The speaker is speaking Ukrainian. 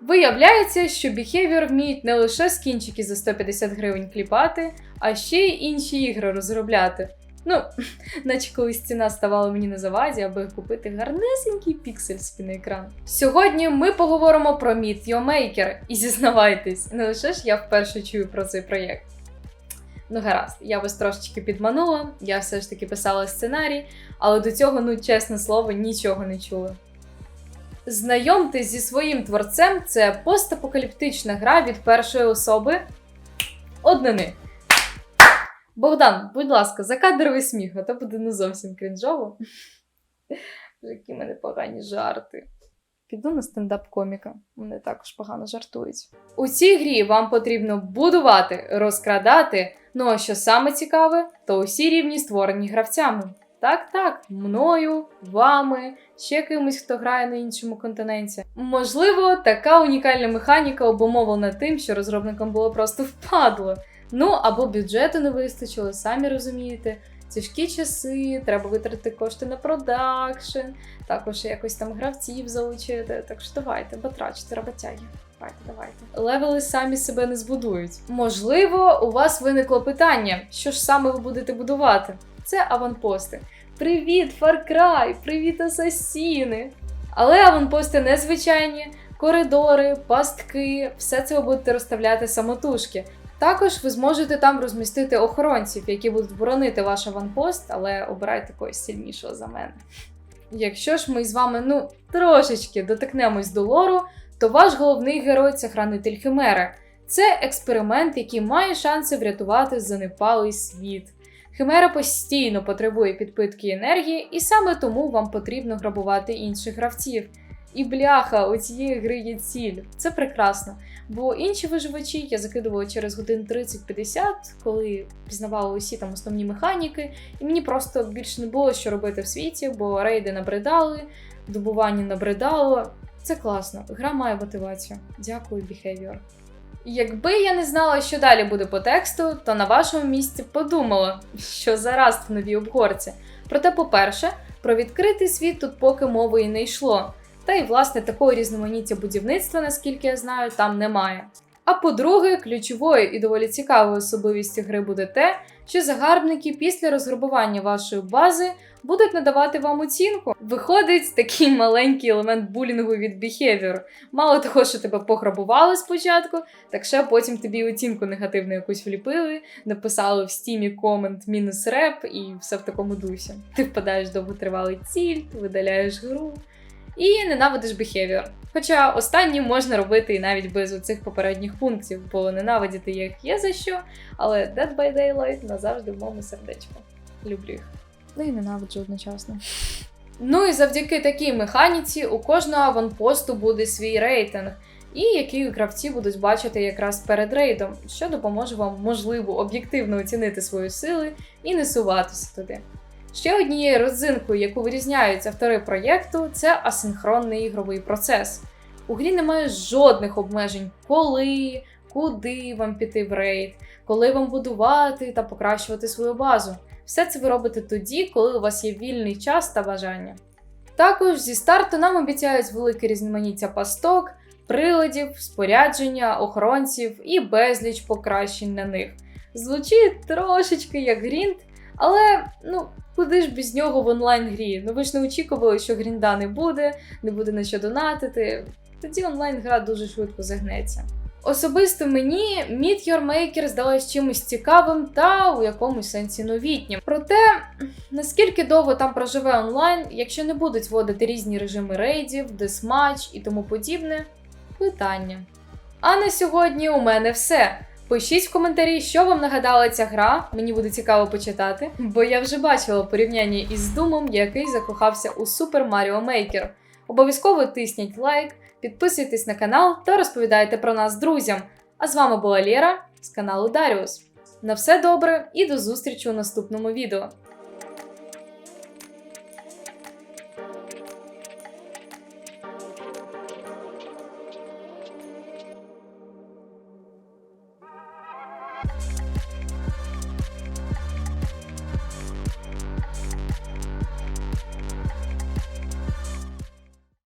Виявляється, що Behavior вміють не лише скінчики за 150 гривень кліпати, а ще й інші ігри розробляти. Ну, наче колись ціна ставала мені на заваді, аби купити гарнесенький піксель собі екран. Сьогодні ми поговоримо про Meet Your Maker і зізнавайтесь, не лише ж я вперше чую про цей проєкт. Ну, гаразд, я вас трошечки підманула, я все ж таки писала сценарій, але до цього, ну чесне слово, нічого не чула. Знайомтесь зі своїм творцем це постапокаліптична гра від першої особи однини. Богдан, будь ласка, закадровий сміх, а то буде не зовсім крінжово. Які мене погані жарти. Піду на стендап-коміка. Вони також погано жартують. У цій грі вам потрібно будувати, розкрадати. Ну а що саме цікаве, то усі рівні створені гравцями. Так, так, мною, вами, ще кимось, хто грає на іншому континенті. Можливо, така унікальна механіка обумовлена тим, що розробникам було просто впадло. Ну або бюджету не вистачило, самі розумієте. Тяжкі часи, треба витратити кошти на продакшн, також якось там гравців залучити. Так що давайте, батрачте, роботяги. Давайте, давайте. Левели самі себе не збудують. Можливо, у вас виникло питання, що ж саме ви будете будувати? Це аванпости. Привіт, Far Cry! Привіт, Асасіни! Але аванпости незвичайні, коридори, пастки, все це ви будете розставляти самотужки. Також ви зможете там розмістити охоронців, які будуть боронити ваш аванпост, але обирайте когось сильнішого за мене. Якщо ж ми з вами ну трошечки дотикнемось до лору, то ваш головний герой це хранитель Химери. Це експеримент, який має шанси врятувати занепалий світ. Химера постійно потребує підпитки енергії, і саме тому вам потрібно грабувати інших гравців. І бляха, у цієї гри є ціль. Це прекрасно. Бо інші виживачі я закидувала через годин 30-50, коли пізнавала усі там основні механіки, і мені просто більше не було що робити в світі, бо рейди набридали, добування набридало. Це класно. Гра має мотивацію. Дякую, Behavior. Якби я не знала, що далі буде по тексту, то на вашому місці подумала, що зараз в новій обгорці. Проте, по-перше, про відкритий світ тут поки мови і не йшло. Та й власне такого різноманіття будівництва, наскільки я знаю, там немає. А по-друге, ключовою і доволі цікавою особливістю гри буде те, що загарбники після розграбування вашої бази будуть надавати вам оцінку. Виходить такий маленький елемент булінгу від Behavior. Мало того, що тебе пограбували спочатку, так ще потім тобі оцінку негативну якусь вліпили, написали в стімі комент мінус реп і все в такому дусі. Ти впадаєш довготривалий ціль, видаляєш гру і ненавидиш Behavior. Хоча останнім можна робити і навіть без оцих попередніх пунктів, бо ненавидіти їх є за що, але Dead by Daylight назавжди в моєму сердечку. Люблю їх. Ну і ненавиджу одночасно. Ну і завдяки такій механіці у кожного аванпосту буде свій рейтинг, і який гравці будуть бачити якраз перед рейдом, що допоможе вам можливо об'єктивно оцінити свої сили і не суватися туди. Ще однією родзинкою, яку вирізняють автори проєкту, це асинхронний ігровий процес. У грі немає жодних обмежень, коли, куди вам піти в рейд, коли вам будувати та покращувати свою базу. Все це ви робите тоді, коли у вас є вільний час та бажання. Також зі старту нам обіцяють велике різноманіття пасток, приладів, спорядження, охоронців і безліч покращень на них. Звучить трошечки як грінд, але ну куди ж без нього в онлайн-грі? Ну ви ж не очікували, що грінда не буде, не буде на що донатити. Тоді онлайн-гра дуже швидко загнеться. Особисто мені Meet Your Maker здалась чимось цікавим та у якомусь сенсі новітнім. Проте, наскільки довго там проживе онлайн, якщо не будуть вводити різні режими рейдів, десматч і тому подібне, питання. А на сьогодні у мене все. Пишіть в коментарі, що вам нагадала ця гра, мені буде цікаво почитати, бо я вже бачила порівняння із Думом, який закохався у Super Mario Maker. Обов'язково тисніть лайк, підписуйтесь на канал та розповідайте про нас друзям. А з вами була Лєра з каналу Даріус. На все добре і до зустрічі у наступному відео. Thank you.